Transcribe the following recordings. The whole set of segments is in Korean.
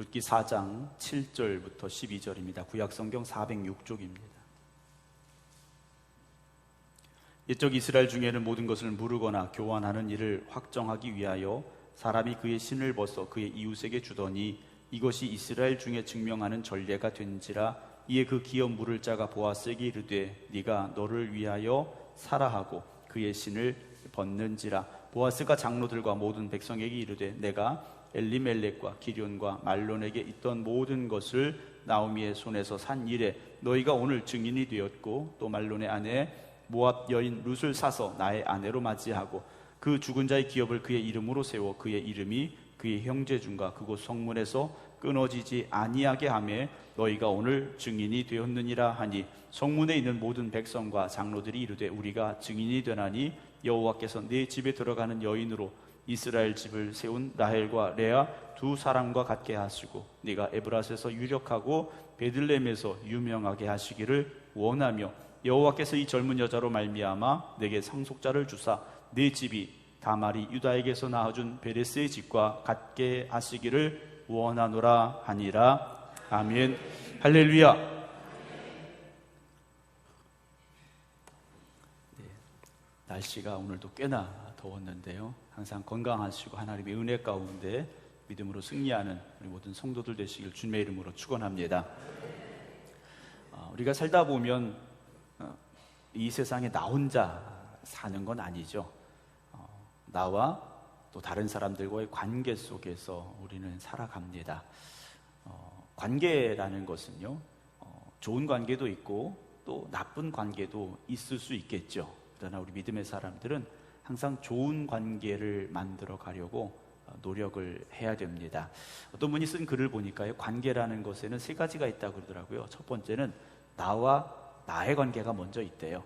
룻기 4장 7절부터 12절입니다. 구약 성경 406쪽입니다. 옛적 이스라엘 중에는 모든 것을 물으거나 교환하는 일을 확정하기 위하여 사람이 그의 신을 벗어 그의 이웃에게 주더니 이것이 이스라엘 중에 증명하는 전례가 된지라 이에 그 기업 물을 자가 보아스에게 이르되 네가 너를 위하여 사라하고 그의 신을 벗는지라 보아스가 장로들과 모든 백성에게 이르되 내가 엘리멜렉과 기련과 말론에게 있던 모든 것을 나오미의 손에서 산 일에 너희가 오늘 증인이 되었고 또 말론의 아내 모압 여인 룻을 사서 나의 아내로 맞이하고 그 죽은 자의 기업을 그의 이름으로 세워 그의 이름이 그의 형제 중과 그곳 성문에서 끊어지지 아니하게 하매 너희가 오늘 증인이 되었느니라 하니 성문에 있는 모든 백성과 장로들이 이르되 우리가 증인이 되나니 여호와께서 네 집에 들어가는 여인으로 이스라엘 집을 세운 라헬과 레아 두 사람과 같게 하시고 네가 에브라스에서 유력하고 베들레헴에서 유명하게 하시기를 원하며 여호와께서 이 젊은 여자로 말미암아 내게 상속자를 주사 네 집이 다말이 유다에게서 낳아준 베레스의 집과 같게 하시기를 원하노라 하니라. 아멘. 할렐루야. 네, 날씨가 오늘도 꽤나 더웠는데요 항상 건강하시고 하나님의 은혜 가운데 믿음으로 승리하는 우리 모든 성도들 되시길 주님의 이름으로 축원합니다. 어, 우리가 살다 보면 어, 이 세상에 나 혼자 사는 건 아니죠. 어, 나와 또 다른 사람들과의 관계 속에서 우리는 살아갑니다. 관계라는 것은요, 좋은 관계도 있고 또 나쁜 관계도 있을 수 있겠죠. 그러나 우리 믿음의 사람들은 항상 좋은 관계를 만들어 가려고 어, 노력을 해야 됩니다. 어떤 분이 쓴 글을 보니까요, 관계라는 것에는 세 가지가 있다고 그러더라고요. 첫 번째는 나와 나의 관계가 먼저 있대요.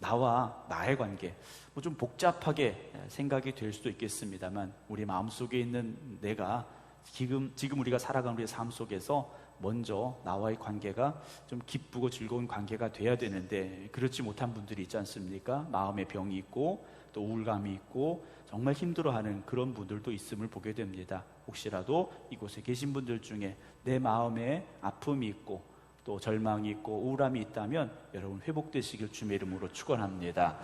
나와 나의 관계. 뭐 좀 복잡하게 생각이 될 수도 있겠습니다만, 우리 마음 속에 있는 내가 지금, 지금 우리가 살아가는 우리의 삶 속에서 먼저 나와의 관계가 좀 기쁘고 즐거운 관계가 돼야 되는데, 그렇지 못한 분들이 있지 않습니까? 마음의 병이 있고, 또 우울감이 있고 정말 힘들어하는 그런 분들도 있음을 보게 됩니다. 혹시라도 이곳에 계신 분들 중에 내 마음에 아픔이 있고 또 절망이 있고 우울함이 있다면 여러분 회복되시길 주의 이름으로 축원합니다.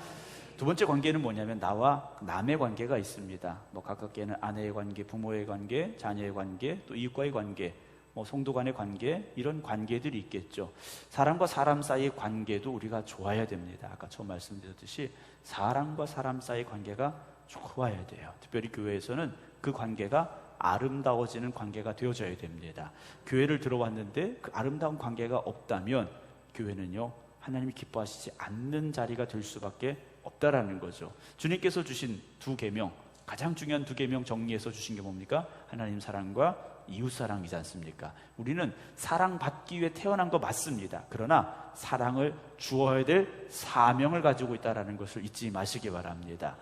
두 번째 관계는 뭐냐면 나와 남의 관계가 있습니다. 뭐 가깝게는 아내의 관계, 부모의 관계, 자녀의 관계, 또 이웃과의 관계, 뭐 성도 간의 관계 이런 관계들이 있겠죠. 사람과 사람 사이의 관계도 우리가 좋아야 됩니다. 아까 처음 말씀드렸듯이 사람과 사람 사이의 관계가 좋아야 돼요. 특별히 교회에서는 그 관계가 아름다워지는 관계가 되어져야 됩니다. 교회를 들어왔는데 그 아름다운 관계가 없다면 교회는요 하나님이 기뻐하시지 않는 자리가 될 수밖에 없다라는 거죠. 주님께서 주신 두 계명 가장 중요한 두 계명 정리해서 주신 게 뭡니까? 하나님 사랑과 이웃 사랑이지 않습니까? 우리는 사랑받기 위해 태어난 거 맞습니다. 그러나 사랑을 주어야 될 사명을 가지고 있다는 것을 잊지 마시기 바랍니다.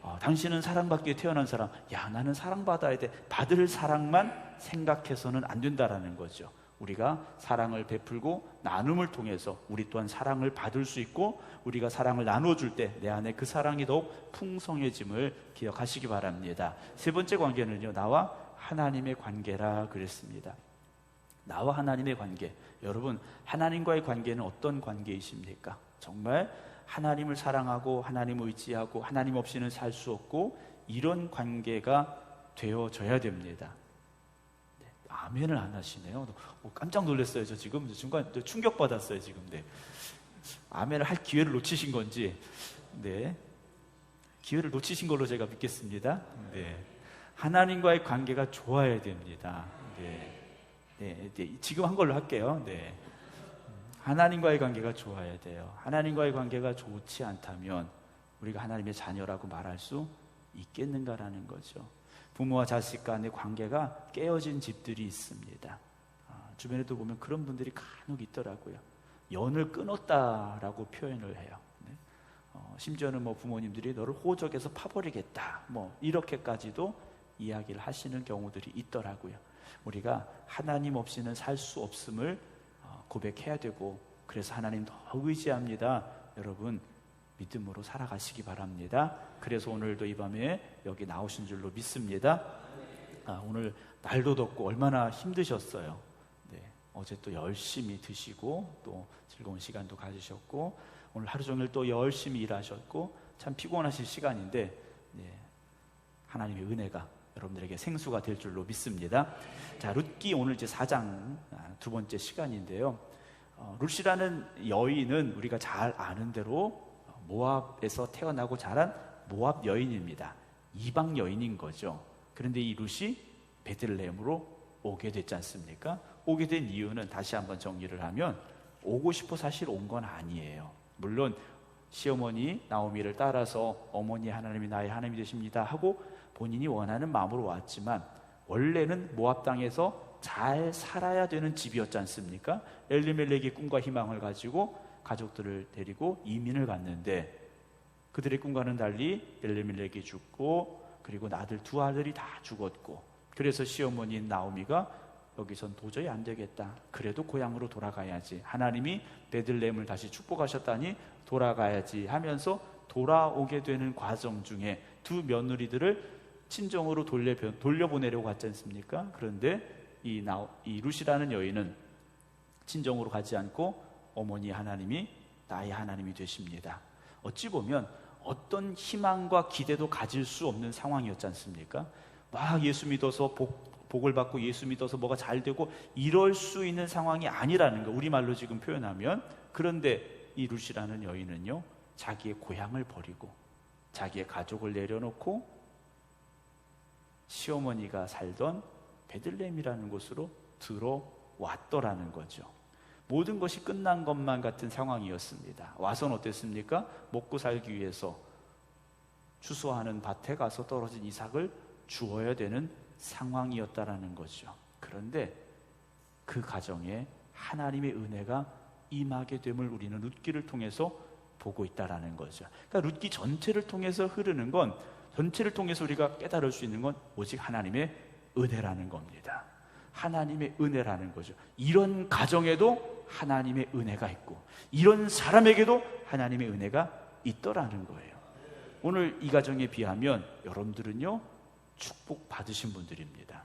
어, 당신은 사랑받기 위해 태어난 사람, 야, 나는 사랑받아야 돼. 받을 사랑만 생각해서는 안 된다라는 거죠. 우리가 사랑을 베풀고 나눔을 통해서 우리 또한 사랑을 받을 수 있고 우리가 사랑을 나눠줄 때 내 안에 그 사랑이 더욱 풍성해짐을 기억하시기 바랍니다. 세 번째 관계는요, 나와 하나님의 관계라 그랬습니다. 나와 하나님의 관계. 여러분, 하나님과의 관계는 어떤 관계이십니까? 정말 하나님을 사랑하고 하나님을 의지하고 하나님 없이는 살 수 없고 이런 관계가 되어져야 됩니다. 네, 아멘을 안 하시네요. 어, 깜짝 놀랐어요. 저 지금 순간 충격 받았어요. 지금. 네. 아멘을 할 기회를 놓치신 건지, 네. 기회를 놓치신 걸로 제가 믿겠습니다. 네. 하나님과의 관계가 좋아야 됩니다. 네. 네, 네. 지금 한 걸로 할게요. 네. 하나님과의 관계가 좋아야 돼요. 하나님과의 관계가 좋지 않다면 우리가 하나님의 자녀라고 말할 수 있겠는가라는 거죠. 부모와 자식 간의 관계가 깨어진 집들이 있습니다. 아, 주변에도 보면 그런 분들이 간혹 있더라고요. 연을 끊었다라고 표현을 해요. 네? 어, 심지어는 뭐 부모님들이 너를 호적에서 파버리겠다. 뭐 이렇게까지도 이야기를 하시는 경우들이 있더라고요. 우리가 하나님 없이는 살 수 없음을 어, 고백해야 되고 그래서 하나님 더 의지합니다. 여러분 믿음으로 살아가시기 바랍니다. 그래서 오늘도 이 밤에 여기 나오신 줄로 믿습니다. 아, 오늘 날도 덥고 얼마나 힘드셨어요. 네, 어제 또 열심히 드시고 또 즐거운 시간도 가지셨고 오늘 하루 종일 또 열심히 일하셨고 참 피곤하실 시간인데 네, 하나님의 은혜가 여러분들에게 생수가 될 줄로 믿습니다. 자, 룻기 오늘 이제 4장 아, 두 번째 시간인데요. 어, 룻이라는 여인은 우리가 잘 아는 대로 모압에서 태어나고 자란 모압 여인입니다. 이방 여인인 거죠. 그런데 이 룻이 베들레헴으로 오게 됐지 않습니까? 오게 된 이유는 다시 한번 정리를 하면 오고 싶어 사실 온 건 아니에요. 물론 시어머니 나오미를 따라서 어머니 하나님이 나의 하나님이 되십니다 하고 본인이 원하는 마음으로 왔지만 원래는 모압 땅에서 잘 살아야 되는 집이었지 않습니까? 엘리멜렉의 꿈과 희망을 가지고 가족들을 데리고 이민을 갔는데 그들의 꿈과는 달리 엘리멜렉이 죽고 그리고 나들 두 아들이 다 죽었고 그래서 시어머니인 나오미가 여기선 도저히 안 되겠다. 그래도 고향으로 돌아가야지. 하나님이 베들레헴을 다시 축복하셨다니 돌아가야지 하면서 돌아오게 되는 과정 중에 두 며느리들을 친정으로 돌려, 돌려보내려고 갔지 않습니까? 그런데 이, 나, 이 루시라는 여인은 친정으로 가지 않고 어머니 하나님이 나의 하나님이 되십니다. 어찌 보면 어떤 희망과 기대도 가질 수 없는 상황이었지 않습니까? 막 예수 믿어서 복, 복을 받고 예수 믿어서 뭐가 잘 되고 이럴 수 있는 상황이 아니라는 거 우리말로 지금 표현하면 그런데 이 루시라는 여인은요 자기의 고향을 버리고 자기의 가족을 내려놓고 시어머니가 살던 베들레헴이라는 곳으로 들어왔더라는 거죠. 모든 것이 끝난 것만 같은 상황이었습니다. 와선 어땠습니까? 먹고 살기 위해서 추수하는 밭에 가서 떨어진 이삭을 주어야 되는 상황이었다라는 거죠. 그런데 그 가정에 하나님의 은혜가 임하게 됨을 우리는 룻기를 통해서 보고 있다라는 거죠. 그러니까 룻기 전체를 통해서 흐르는 건 전체를 통해서 우리가 깨달을 수 있는 건 오직 하나님의 은혜라는 겁니다. 하나님의 은혜라는 거죠. 이런 가정에도 하나님의 은혜가 있고 이런 사람에게도 하나님의 은혜가 있더라는 거예요. 오늘 이 가정에 비하면 여러분들은요 축복 받으신 분들입니다.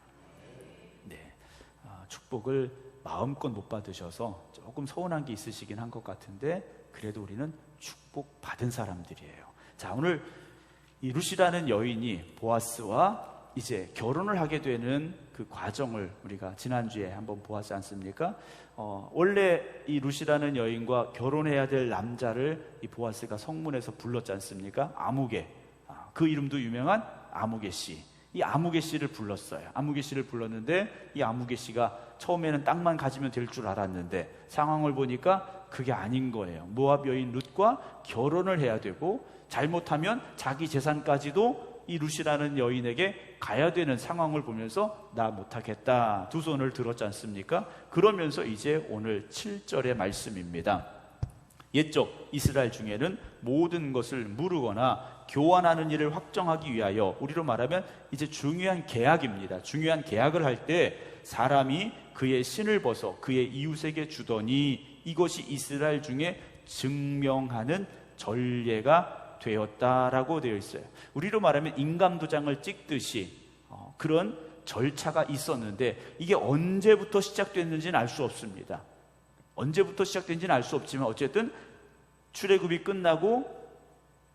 네, 아, 축복을 마음껏 못 받으셔서 조금 서운한 게 있으시긴 한 것 같은데 그래도 우리는 축복 받은 사람들이에요. 자 오늘 이 루시라는 여인이 보아스와 이제 결혼을 하게 되는 그 과정을 우리가 지난주에 한번 보았지 않습니까? 어, 원래 이 루시라는 여인과 결혼해야 될 남자를 이 보아스가 성문에서 불렀지 않습니까? 아무개. 아, 그 이름도 유명한 아무개 씨. 이 아무개 씨를 불렀어요. 아무개 씨를 불렀는데 이 아무개 씨가 처음에는 땅만 가지면 될 줄 알았는데 상황을 보니까 그게 아닌 거예요. 모압 여인 룻과 결혼을 해야 되고 잘못하면 자기 재산까지도 이 루시라는 여인에게 가야 되는 상황을 보면서 나 못하겠다 두 손을 들었지 않습니까? 그러면서 이제 오늘 7절의 말씀입니다. 옛적 이스라엘 중에는 모든 것을 무르거나 교환하는 일을 확정하기 위하여 우리로 말하면 이제 중요한 계약입니다. 중요한 계약을 할 때 사람이 그의 신을 벗어 그의 이웃에게 주더니 이것이 이스라엘 중에 증명하는 전례가 되었다라고 되어 있어요. 우리로 말하면 인감 도장을 찍듯이 어, 그런 절차가 있었는데 이게 언제부터 시작됐는지는 알 수 없습니다. 언제부터 시작된지는 알 수 없지만 어쨌든 출애굽이 끝나고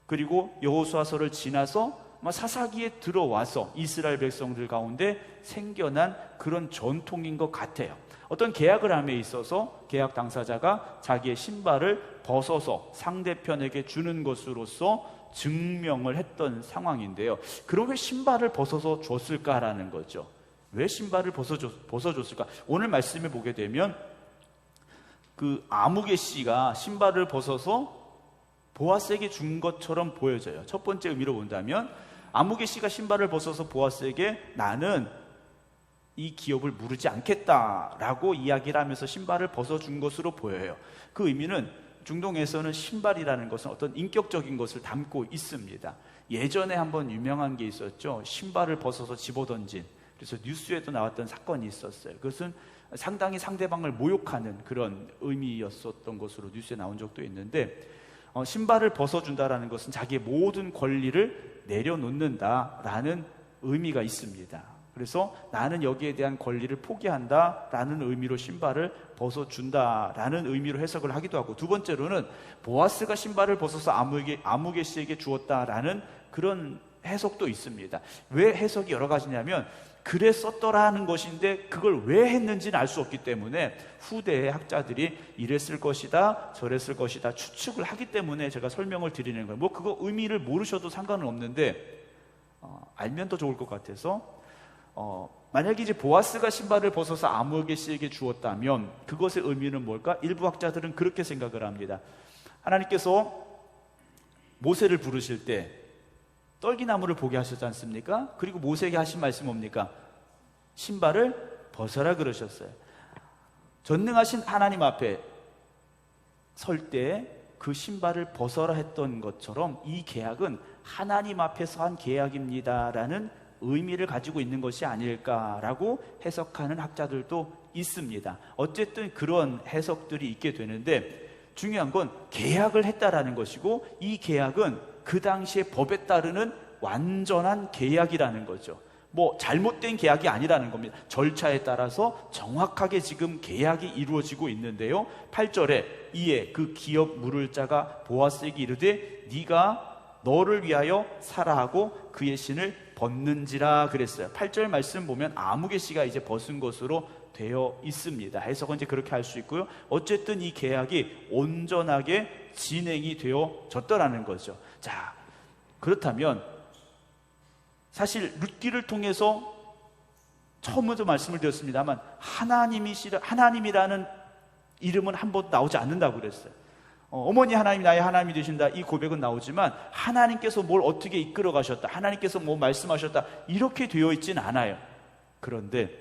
그리고 여호수아서를 지나서 사사기에 들어와서 이스라엘 백성들 가운데 생겨난 그런 전통인 것 같아요. 어떤 계약을 함에 있어서 계약 당사자가 자기의 신발을 벗어서 상대편에게 주는 것으로서 증명을 했던 상황인데요. 그럼 왜 신발을 벗어서 줬을까라는 거죠. 왜 신발을 벗어줬, 벗어줬을까? 오늘 말씀에 보게 되면 그 아무개 씨가 신발을 벗어서 보아스에게 준 것처럼 보여져요. 첫 번째 의미로 본다면 아무개 씨가 신발을 벗어서 보아스에게 나는 이 기업을 무르지 않겠다라고 이야기를 하면서 신발을 벗어준 것으로 보여요. 그 의미는 중동에서는 신발이라는 것은 어떤 인격적인 것을 담고 있습니다. 예전에 한번 유명한 게 있었죠. 신발을 벗어서 집어던진. 그래서 뉴스에도 나왔던 사건이 있었어요. 그것은 상당히 상대방을 모욕하는 그런 의미였었던 것으로 뉴스에 나온 적도 있는데 어, 신발을 벗어준다라는 것은 자기의 모든 권리를 내려놓는다라는 의미가 있습니다. 그래서 나는 여기에 대한 권리를 포기한다라는 의미로 신발을 벗어준다라는 의미로 해석을 하기도 하고 두 번째로는 보아스가 신발을 벗어서 아무에게 아무개 씨에게 주었다라는 그런 해석도 있습니다. 왜 해석이 여러 가지냐면 그래 썼더라는 것인데 그걸 왜 했는지는 알 수 없기 때문에 후대의 학자들이 이랬을 것이다 저랬을 것이다 추측을 하기 때문에 제가 설명을 드리는 거예요. 뭐 그거 의미를 모르셔도 상관은 없는데 어, 알면 더 좋을 것 같아서 어, 만약에 이제 보아스가 신발을 벗어서 아무에게 씨에게 주었다면 그것의 의미는 뭘까? 일부 학자들은 그렇게 생각을 합니다. 하나님께서 모세를 부르실 때 떨기나무를 보게 하셨지 않습니까? 그리고 모세에게 하신 말씀 뭡니까? 신발을 벗어라 그러셨어요. 전능하신 하나님 앞에 설 때 그 신발을 벗어라 했던 것처럼 이 계약은 하나님 앞에서 한 계약입니다라는 의미를 가지고 있는 것이 아닐까라고 해석하는 학자들도 있습니다. 어쨌든 그런 해석들이 있게 되는데 중요한 건 계약을 했다라는 것이고 이 계약은 그 당시의 법에 따르는 완전한 계약이라는 거죠. 뭐 잘못된 계약이 아니라는 겁니다. 절차에 따라서 정확하게 지금 계약이 이루어지고 있는데요. 8절에 이에 그 기업 물을 자가 보아스에게 이르되 네가 너를 위하여 살아하고 그의 신을 벗는지라 그랬어요. 8절 말씀 보면 아무개 씨가 이제 벗은 것으로 되어 있습니다. 해석은 이제 그렇게 할 수 있고요. 어쨌든 이 계약이 온전하게 진행이 되어졌더라는 거죠. 자, 그렇다면 사실 룻기를 통해서 처음부터 말씀을 드렸습니다만 하나님이 하나님이라는 이름은 한 번도 나오지 않는다고 그랬어요. 어, 어머니 하나님이 나의 하나님이 되신다. 이 고백은 나오지만 하나님께서 뭘 어떻게 이끌어 가셨다 하나님께서 뭐 말씀하셨다 이렇게 되어 있지는 않아요. 그런데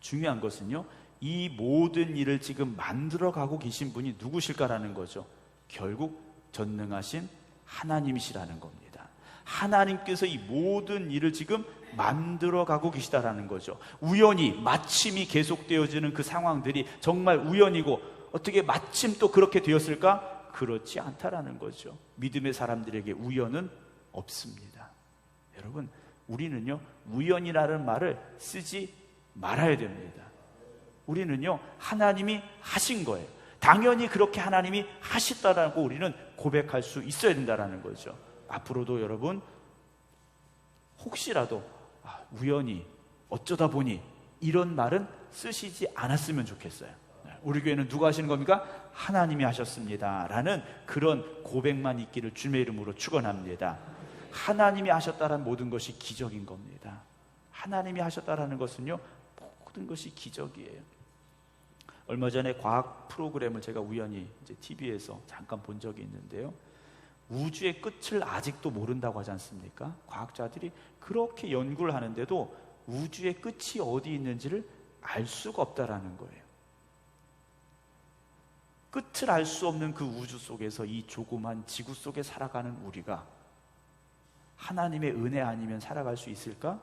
중요한 것은요 이 모든 일을 지금 만들어 가고 계신 분이 누구실까라는 거죠. 결국 전능하신 하나님이시라는 겁니다 하나님께서 이 모든 일을 지금 만들어 가고 계시다라는 거죠 우연히 마침이 계속되어지는 그 상황들이 정말 우연이고 어떻게 마침 또 그렇게 되었을까? 그렇지 않다라는 거죠. 믿음의 사람들에게 우연은 없습니다. 여러분, 우리는요, 우연이라는 말을 쓰지 말아야 됩니다. 우리는요, 하나님이 하신 거예요. 당연히 그렇게 하나님이 하셨다라고 우리는 고백할 수 있어야 된다라는 거죠. 앞으로도 여러분, 혹시라도 아, 우연히 어쩌다 보니 이런 말은 쓰시지 않았으면 좋겠어요. 우리 교회는 누가 하시는 겁니까? 하나님이 하셨습니다. 라는 그런 고백만 있기를 주님의 이름으로 축원합니다. 하나님이 하셨다는 모든 것이 기적인 겁니다. 하나님이 하셨다라는 것은요, 모든 것이 기적이에요. 얼마 전에 과학 프로그램을 제가 우연히 이제 TV에서 잠깐 본 적이 있는데요. 우주의 끝을 아직도 모른다고 하지 않습니까? 과학자들이 그렇게 연구를 하는데도 우주의 끝이 어디 있는지를 알 수가 없다라는 거예요. 끝을 알 수 없는 그 우주 속에서 이 조그만 지구 속에 살아가는 우리가 하나님의 은혜 아니면 살아갈 수 있을까?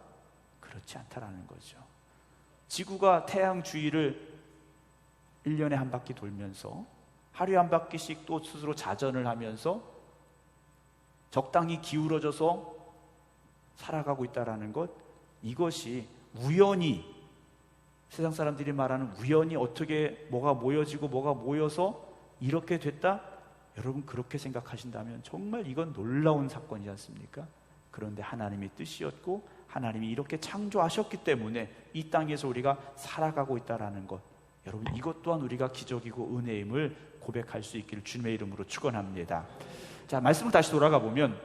그렇지 않다라는 거죠. 지구가 태양 주위를 1년에 한 바퀴 돌면서 하루에 한 바퀴씩 또 스스로 자전을 하면서 적당히 기울어져서 살아가고 있다라는 것 이것이 우연히 세상 사람들이 말하는 우연히 어떻게 뭐가 모여지고 뭐가 모여서 이렇게 됐다? 여러분 그렇게 생각하신다면 정말 이건 놀라운 사건이지 않습니까? 그런데 하나님의 뜻이었고 하나님이 이렇게 창조하셨기 때문에 이 땅에서 우리가 살아가고 있다라는 것 여러분 이것 또한 우리가 기적이고 은혜임을 고백할 수 있기를 주님의 이름으로 축원합니다. 자 말씀을 다시 돌아가 보면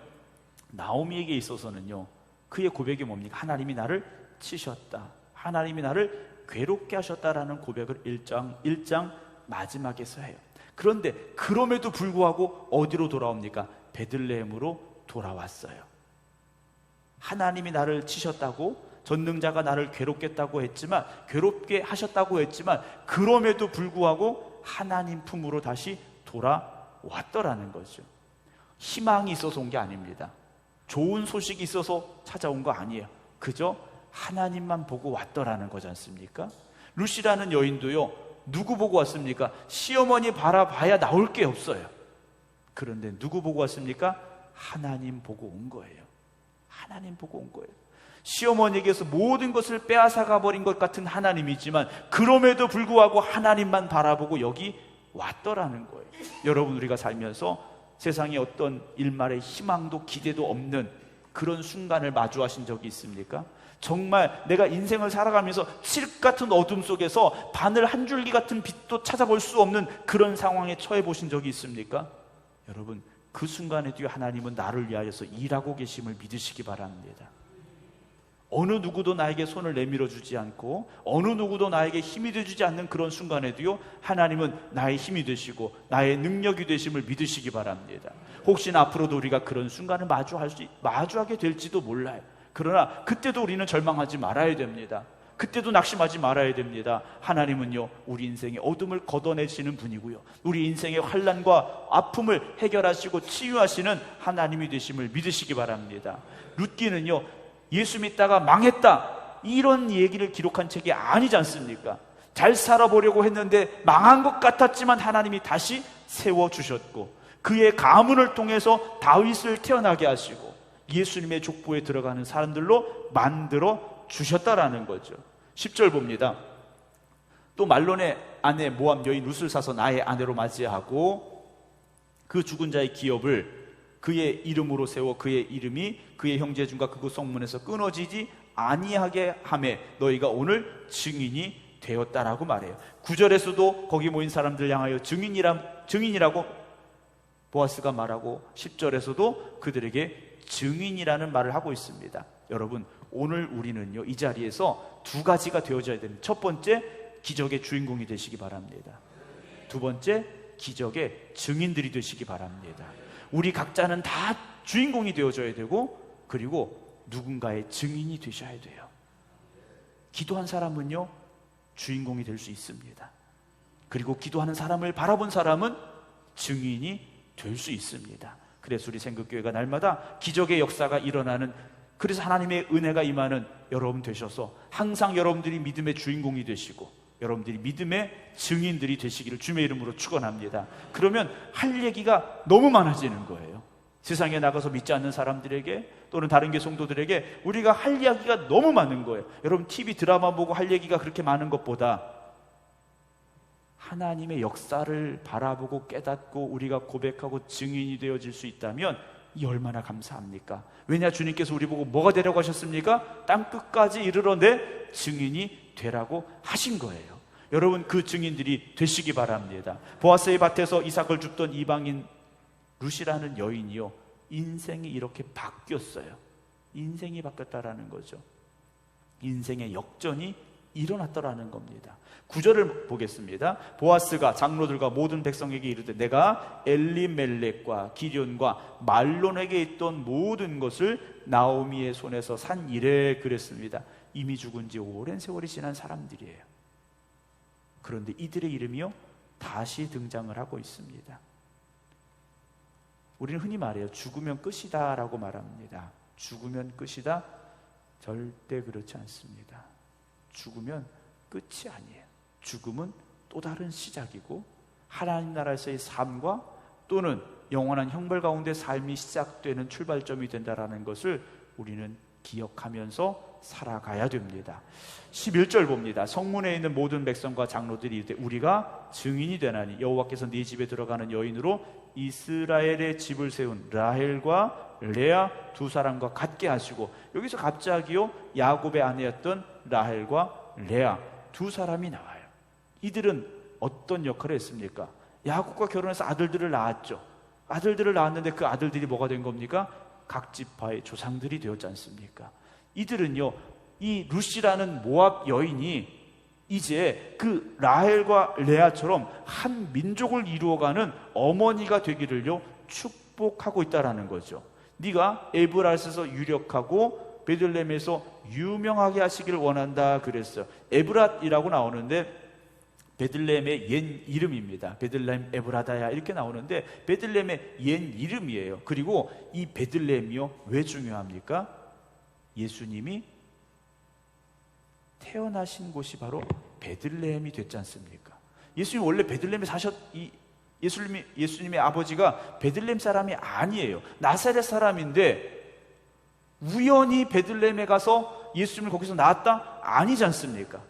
나오미에게 있어서는요 그의 고백이 뭡니까? 하나님이 나를 치셨다. 하나님이 나를 괴롭게 하셨다라는 고백을 1장 1장 마지막에서 해요. 그런데 그럼에도 불구하고 어디로 돌아옵니까? 베들레헴으로 돌아왔어요. 하나님이 나를 치셨다고 전능자가 나를 괴롭겠다고 했지만 괴롭게 하셨다고 했지만 그럼에도 불구하고 하나님 품으로 다시 돌아왔더라는 거죠. 희망이 있어서 온 게 아닙니다. 좋은 소식이 있어서 찾아온 거 아니에요. 그저 하나님만 보고 왔더라는 거지 않습니까? 루시라는 여인도요, 누구 보고 왔습니까? 시어머니 바라봐야 나올 게 없어요. 그런데 누구 보고 왔습니까? 하나님 보고 온 거예요. 하나님 보고 온 거예요. 시어머니에게서 모든 것을 빼앗아가 버린 것 같은 하나님이지만 그럼에도 불구하고 하나님만 바라보고 여기 왔더라는 거예요. 여러분 우리가 살면서 세상에 어떤 일말의 희망도 기대도 없는 그런 순간을 마주하신 적이 있습니까? 정말 내가 인생을 살아가면서 칠흑 같은 어둠 속에서 바늘 한 줄기 같은 빛도 찾아볼 수 없는 그런 상황에 처해 보신 적이 있습니까? 여러분 그 순간에 뒤 하나님은 나를 위하여서 일하고 계심을 믿으시기 바랍니다. 어느 누구도 나에게 손을 내밀어 주지 않고 어느 누구도 나에게 힘이 되주지 않는 그런 순간에도요 하나님은 나의 힘이 되시고 나의 능력이 되심을 믿으시기 바랍니다. 혹시나 앞으로도 우리가 그런 순간을 마주할 수 마주하게 될지도 몰라요. 그러나 그때도 우리는 절망하지 말아야 됩니다. 그때도 낙심하지 말아야 됩니다. 하나님은요, 우리 인생의 어둠을 걷어내시는 분이고요. 우리 인생의 환란과 아픔을 해결하시고 치유하시는 하나님이 되심을 믿으시기 바랍니다. 룻기는요, 예수 믿다가 망했다. 이런 얘기를 기록한 책이 아니지 않습니까? 잘 살아보려고 했는데 망한 것 같았지만 하나님이 다시 세워주셨고 그의 가문을 통해서 다윗을 태어나게 하시고 예수님의 족보에 들어가는 사람들로 만들어 주셨다라는 거죠. 10절 봅니다. 또 말론의 아내 모함 여인 룻을 사서 나의 아내로 맞이하고 그 죽은 자의 기업을 그의 이름으로 세워 그의 이름이 그의 형제 중과 그곳 성문에서 끊어지지 아니하게 함에 너희가 오늘 증인이 되었다라고 말해요. 9절에서도 거기 모인 사람들 향하여 증인이라 증인이라고 보아스가 말하고 10절에서도 그들에게 증인이라는 말을 하고 있습니다. 여러분, 오늘 우리는요, 이 자리에서 두 가지가 되어져야 됩니다. 첫 번째, 기적의 주인공이 되시기 바랍니다. 두 번째, 기적의 증인들이 되시기 바랍니다. 우리 각자는 다 주인공이 되어줘야 되고 그리고 누군가의 증인이 되셔야 돼요. 기도한 사람은요, 주인공이 될 수 있습니다. 그리고 기도하는 사람을 바라본 사람은 증인이 될 수 있습니다. 그래서 우리 생각교회가 날마다 기적의 역사가 일어나는 그래서 하나님의 은혜가 임하는 여러분 되셔서 항상 여러분들이 믿음의 주인공이 되시고 여러분들이 믿음의 증인들이 되시기를 주의 이름으로 축원합니다. 그러면 할 얘기가 너무 많아지는 거예요. 세상에 나가서 믿지 않는 사람들에게 또는 다른 교 성도들에게 우리가 할 이야기가 너무 많은 거예요. 여러분 TV 드라마 보고 할 얘기가 그렇게 많은 것보다 하나님의 역사를 바라보고 깨닫고 우리가 고백하고 증인이 되어질 수 있다면 이 얼마나 감사합니까? 왜냐 주님께서 우리 보고 뭐가 되려고 하셨습니까? 땅 끝까지 이르러 내 증인이 되라고 하신 거예요. 여러분 그 증인들이 되시기 바랍니다. 보아스의 밭에서 이삭을 줍던 이방인 루시라는 여인이요 인생이 이렇게 바뀌었어요. 인생이 바뀌었다라는 거죠. 인생의 역전이 일어났더라는 겁니다. 구절을 보겠습니다. 보아스가 장로들과 모든 백성에게 이르되 내가 엘리멜렉과 기련과 말론에게 있던 모든 것을 나오미의 손에서 산 이래 그랬습니다. 이미 죽은 지 오랜 세월이 지난 사람들이에요. 그런데 이들의 이름이요 다시 등장을 하고 있습니다. 우리는 흔히 말해요. 죽으면 끝이다 라고 말합니다. 죽으면 끝이다? 절대 그렇지 않습니다. 죽으면 끝이 아니에요. 죽음은 또 다른 시작이고 하나님 나라에서의 삶과 또는 영원한 형벌 가운데 삶이 시작되는 출발점이 된다라는 것을 우리는 기억하면서 살아가야 됩니다. 11절 봅니다. 성문에 있는 모든 백성과 장로들이 이르되 우리가 증인이 되나니 여호와께서 네 집에 들어가는 여인으로 이스라엘의 집을 세운 라헬과 레아 두 사람과 같게 하시고 여기서 갑자기요 야곱의 아내였던 라헬과 레아 두 사람이 나와요. 이들은 어떤 역할을 했습니까? 야곱과 결혼해서 아들들을 낳았죠. 아들들을 낳았는데 그 아들들이 뭐가 된 겁니까? 각 지파의 조상들이 되었지 않습니까? 이들은요, 이 루시라는 모압 여인이 이제 그 라헬과 레아처럼 한 민족을 이루어가는 어머니가 되기를요 축복하고 있다라는 거죠. 네가 에브라스에서 유력하고 베들렘에서 유명하게 하시기를 원한다 그랬어요. 에브랏이라고 나오는데 베들렘의 옛 이름입니다. 베들렘 에브라다야 이렇게 나오는데 베들렘의 옛 이름이에요. 그리고 이 베들렘이요 왜 중요합니까? 예수님이 태어나신 곳이 바로 베들레헴이 됐지 않습니까? 예수님 원래 베들레헴에 사셨 이 예수님이 예수님의 아버지가 베들레헴 사람이 아니에요. 나사렛 사람인데 우연히 베들레헴에 가서 예수님을 거기서 낳았다? 아니지 않습니까?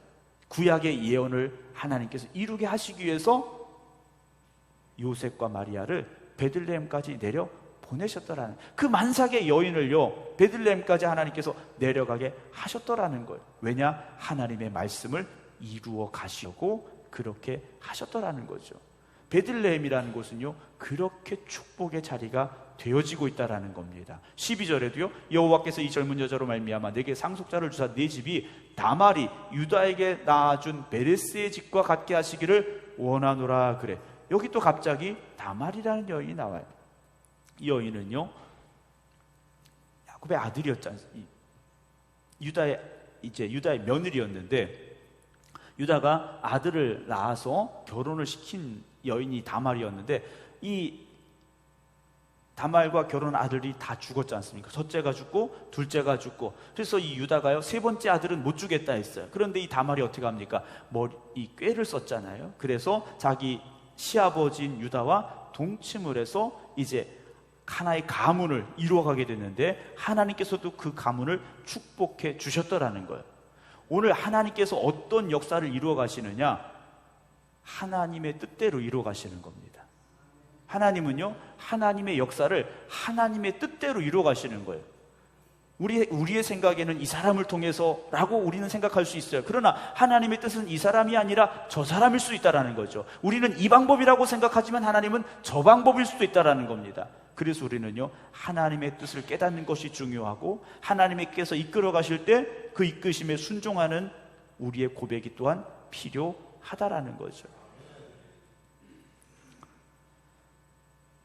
구약의 예언을 하나님께서 이루게 하시기 위해서 요셉과 마리아를 베들레헴까지 내려 보내셨더라는 그 만삭의 여인을요 베들레헴까지 하나님께서 내려가게 하셨더라는 거예요. 왜냐 하나님의 말씀을 이루어 가시고 그렇게 하셨더라는 거죠. 베들레헴이라는 곳은요 그렇게 축복의 자리가 되어지고 있다라는 겁니다. 12절에도요 여호와께서 이 젊은 여자로 말미암아 내게 상속자를 주사 내 집이 다말이 유다에게 낳아준 베레스의 집과 같게 하시기를 원하노라 그래. 여기 또 갑자기 다말이라는 여인이 나와요. 이 여인은요 야곱의 않습니까? 유다의 이제 유다의 며느리였는데 유다가 아들을 낳아서 결혼을 시킨 여인이 다말이었는데 이 다말과 결혼 아들이 다 죽었지 않습니까? 첫째가 죽고 둘째가 죽고 그래서 이 유다가요 세 번째 아들은 못 주겠다 했어요. 그런데 이 다말이 어떻게 합니까? 머리 이 꾀를 썼잖아요. 그래서 자기 시아버지인 유다와 동침을 해서 이제 하나의 가문을 이루어가게 됐는데 하나님께서도 그 가문을 축복해 주셨더라는 거예요. 오늘 하나님께서 어떤 역사를 이루어 가시느냐? 하나님의 뜻대로 이루어 가시는 겁니다. 하나님은요, 하나님의 역사를 하나님의 뜻대로 이루어 가시는 거예요. 우리, 우리의 생각에는 이 사람을 통해서라고 우리는 생각할 수 있어요. 그러나 하나님의 뜻은 이 사람이 아니라 저 사람일 수 있다라는 거죠. 우리는 이 방법이라고 생각하지만 하나님은 저 방법일 수도 있다라는 겁니다. 그래서 우리는요, 하나님의 뜻을 깨닫는 것이 중요하고 하나님께서 이끌어 가실 때 그 이끄심에 순종하는 우리의 고백이 또한 필요 하다라는 거죠.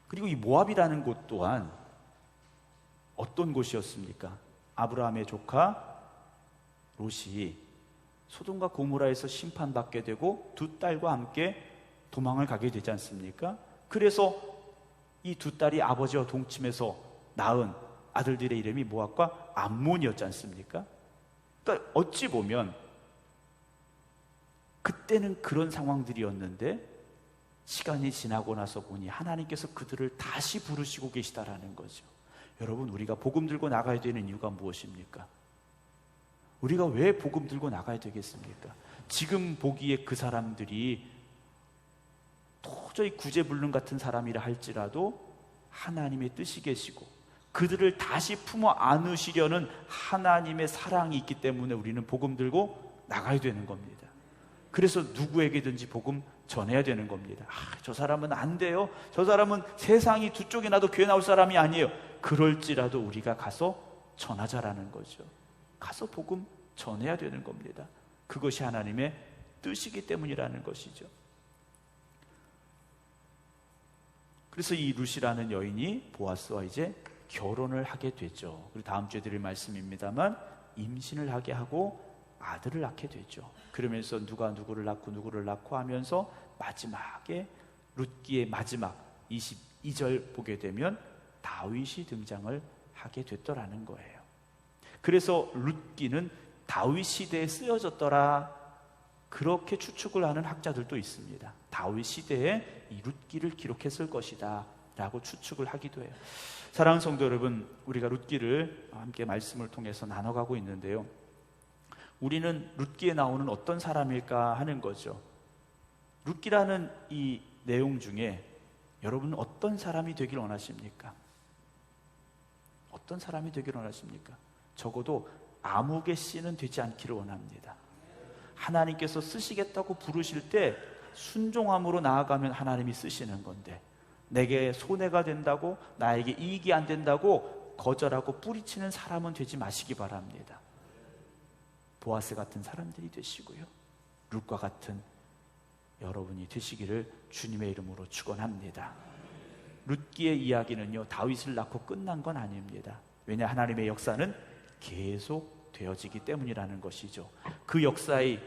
그리고 이 모압이라는 곳 또한 어떤 곳이었습니까? 아브라함의 조카 롯이 소돔과 고모라에서 심판받게 되고 두 딸과 함께 도망을 가게 되지 않습니까? 그래서 이 두 딸이 아버지와 동침해서 낳은 아들들의 이름이 모압과 암몬이었지 않습니까? 그러니까 어찌 보면 그때는 그런 상황들이었는데 시간이 지나고 나서 보니 하나님께서 그들을 다시 부르시고 계시다라는 거죠. 여러분, 우리가 복음 들고 나가야 되는 이유가 무엇입니까? 우리가 왜 복음 들고 나가야 되겠습니까? 지금 보기에 그 사람들이 도저히 구제불능 같은 사람이라 할지라도 하나님의 뜻이 계시고 그들을 다시 품어 안으시려는 하나님의 사랑이 있기 때문에 우리는 복음 들고 나가야 되는 겁니다. 그래서 누구에게든지 복음 전해야 되는 겁니다. 아, 저 사람은 안 돼요. 저 사람은 세상이 두 쪽이 나도 교회 나올 사람이 아니에요. 그럴지라도 우리가 가서 전하자라는 거죠. 가서 복음 전해야 되는 겁니다. 그것이 하나님의 뜻이기 때문이라는 것이죠. 그래서 이 루시라는 여인이 보아스와 이제 결혼을 하게 되죠. 그리고 다음 주에 드릴 말씀입니다만 임신을 하게 하고 아들을 낳게 되죠. 그러면서 누가 누구를 낳고 누구를 낳고 하면서 마지막에 룻기의 마지막 22절 보게 되면 다윗이 등장을 하게 됐더라는 거예요. 그래서 룻기는 다윗 시대에 쓰여졌더라. 그렇게 추측을 하는 학자들도 있습니다. 다윗 시대에 이 룻기를 기록했을 것이다. 라고 추측을 하기도 해요. 사랑하는 성도 여러분, 우리가 룻기를 함께 말씀을 통해서 나눠가고 있는데요. 우리는 룻기에 나오는 어떤 사람일까 하는 거죠. 룻기라는 이 내용 중에 여러분은 어떤 사람이 되길 원하십니까? 어떤 사람이 되길 원하십니까? 적어도 아무개 씨는 되지 않기를 원합니다. 하나님께서 쓰시겠다고 부르실 때 순종함으로 나아가면 하나님이 쓰시는 건데 내게 손해가 된다고 나에게 이익이 안 된다고 거절하고 뿌리치는 사람은 되지 마시기 바랍니다. 보아스 같은 사람들이 되시고요. 룻과 같은 여러분이 되시기를 주님의 이름으로 축원합니다. 룻기의 이야기는요 다윗을 낳고 끝난 건 아닙니다. 왜냐 하나님의 역사는 계속 되어지기 때문이라는 것이죠. 그 역사의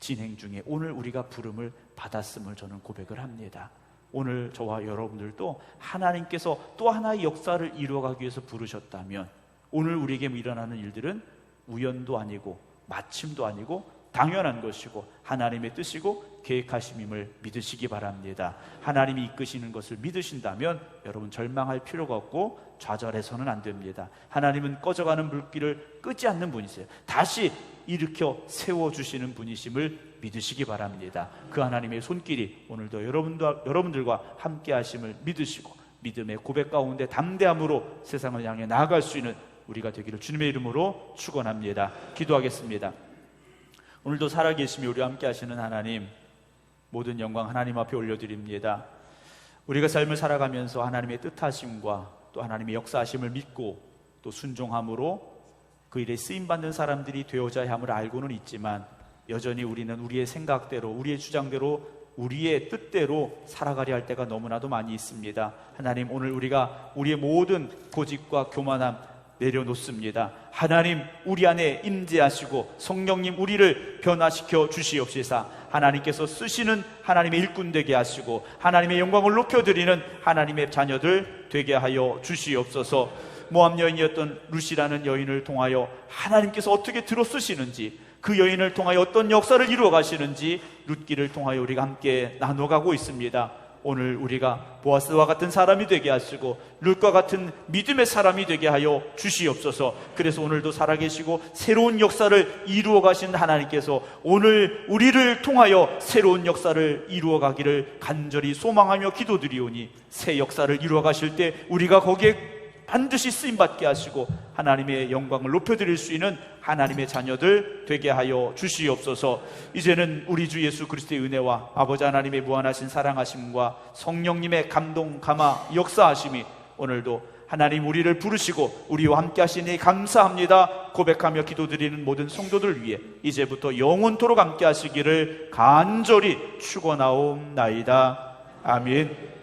진행 중에 오늘 우리가 부름을 받았음을 저는 고백을 합니다. 오늘 저와 여러분들도 하나님께서 또 하나의 역사를 이루어가기 위해서 부르셨다면 오늘 우리에게 일어나는 일들은 우연도 아니고 마침도 아니고 당연한 것이고 하나님의 뜻이고 계획하심임을 믿으시기 바랍니다. 하나님이 이끄시는 것을 믿으신다면 여러분 절망할 필요가 없고 좌절해서는 안 됩니다. 하나님은 꺼져가는 불길을 끄지 않는 분이세요. 다시 일으켜 세워 주시는 분이심을 믿으시기 바랍니다. 그 하나님의 손길이 오늘도 여러분과 여러분들과 함께 하심을 믿으시고 믿음의 고백 가운데 담대함으로 세상을 향해 나아갈 수 있는 우리가 되기를 주님의 이름으로 축원합니다. 기도하겠습니다. 오늘도 살아계시며 우리와 함께 하시는 하나님 모든 영광 하나님 앞에 올려드립니다. 우리가 삶을 살아가면서 하나님의 뜻하심과 또 하나님의 역사하심을 믿고 또 순종함으로 그 일에 쓰임 받는 사람들이 되어져야 함을 알고는 있지만 여전히 우리는 우리의 생각대로 우리의 주장대로 우리의 뜻대로 살아가려 할 때가 너무나도 많이 있습니다. 하나님 오늘 우리가 우리의 모든 고집과 교만함 내려놓습니다. 하나님 우리 안에 임재하시고 성령님 우리를 변화시켜 주시옵시사 하나님께서 쓰시는 하나님의 일꾼 되게 하시고 하나님의 영광을 높여드리는 하나님의 자녀들 되게 하여 주시옵소서 모함 여인이었던 루시라는 여인을 통하여 하나님께서 어떻게 들어 쓰시는지 그 여인을 통하여 어떤 역사를 이루어 가시는지 룻기를 통하여 우리가 함께 나눠가고 있습니다. 오늘 우리가 보아스와 같은 사람이 되게 하시고 룻과 같은 믿음의 사람이 되게 하여 주시옵소서. 그래서 오늘도 살아계시고 새로운 역사를 이루어 가신 하나님께서 오늘 우리를 통하여 새로운 역사를 이루어 가기를 간절히 소망하며 기도드리오니 새 역사를 이루어 가실 때 우리가 거기에 반드시 쓰임 받게 하시고 하나님의 영광을 높여 드릴 수 있는 하나님의 자녀들 되게 하여 주시옵소서. 이제는 우리 주 예수 그리스도의 은혜와 아버지 하나님의 무한하신 사랑하심과 성령님의 감동 감화 역사하심이 오늘도 하나님 우리를 부르시고 우리와 함께 하시니 감사합니다. 고백하며 기도드리는 모든 성도들 위해 이제부터 영원토록 함께 하시기를 간절히 축원하옵나이다. 아멘.